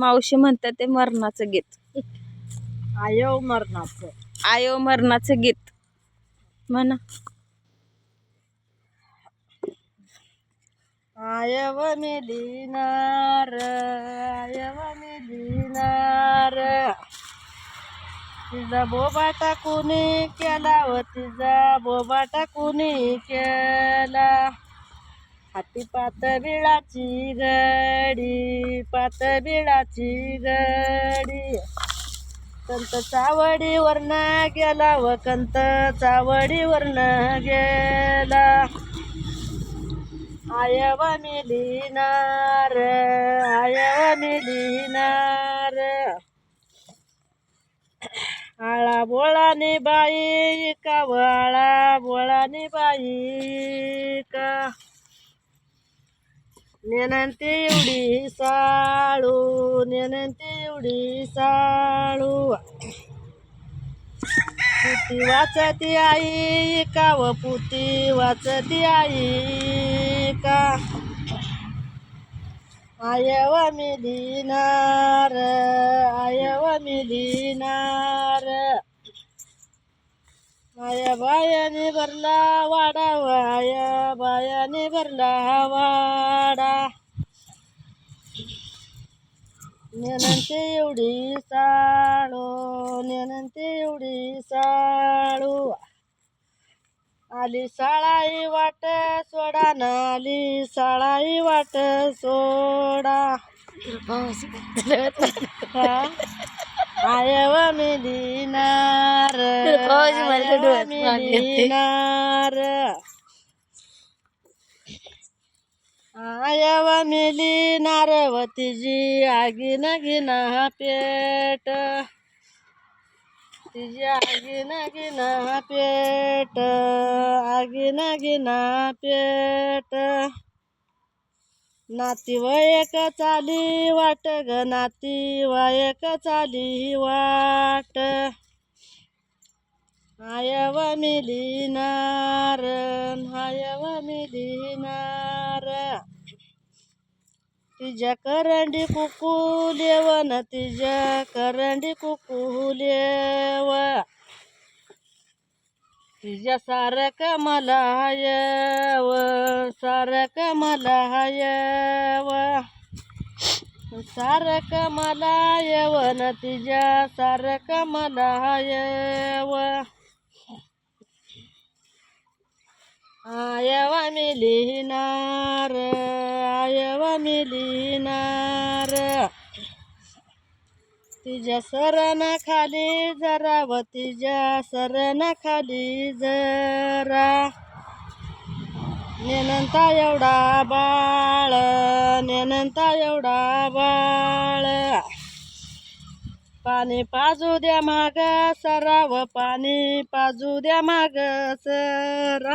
मावशी म्हणतात ते मरणाचं गीत. आयो मरणाचं. आयो मरणाचं गीत. म्हणा. आयव मिलिनार आयव मिलिनार. तिचा बोबा टाकुनी केला व तिचा बोबा टाकुनी केला. हाती पातबिळाची गडी पातबिळाची गडी. कंत चावडीवरनं गेला व कंत चावडीवरनं गेला. आयव मिलिनार आयव मिलिनार. आळा बोळानी बाई का आळा बोळाने बाई. नेनंती एवढी साळू नेनंती एवढी साळू. पुती वाचती आई का व पुती वाचती आई का? आयव मिलिनार आयव मिलिनार आया बायाने भरला वाडा वाया बायाने भरला वाडा. नेनंते एवढी साळू नेनंते एवढी साळू. आली साळाई वाट सोडा ना आली साळाई वाट सोडा? आयव मिलिनार आयव मिलिनार आयव मिलिनार व तिची आगीन गिना पेट. तिची आगीन गिना पेट. आगीन गिना पेट. नातीवायक चाली वाट ग नातीवायक चाली वाट. आयव मिलिनार आयव मिलिनार. तिच्या करंडी कुकू लेवन तिच्या करंडी कुकू लेव तिच्या सारक मला हयव सारक मला हयव. सारक मला यवन तिच्या सारक मला हयव. लिहिणार आयवा मी लिहिणार तिच्या सरणाखाली जरा व तिच्या सरणाखाली जरा. नेनंता एवढा बाळ नेनंता एवढा बाळ. पाणी पाजू द्या माग सराव पाणी पाजू द्या माग सरा.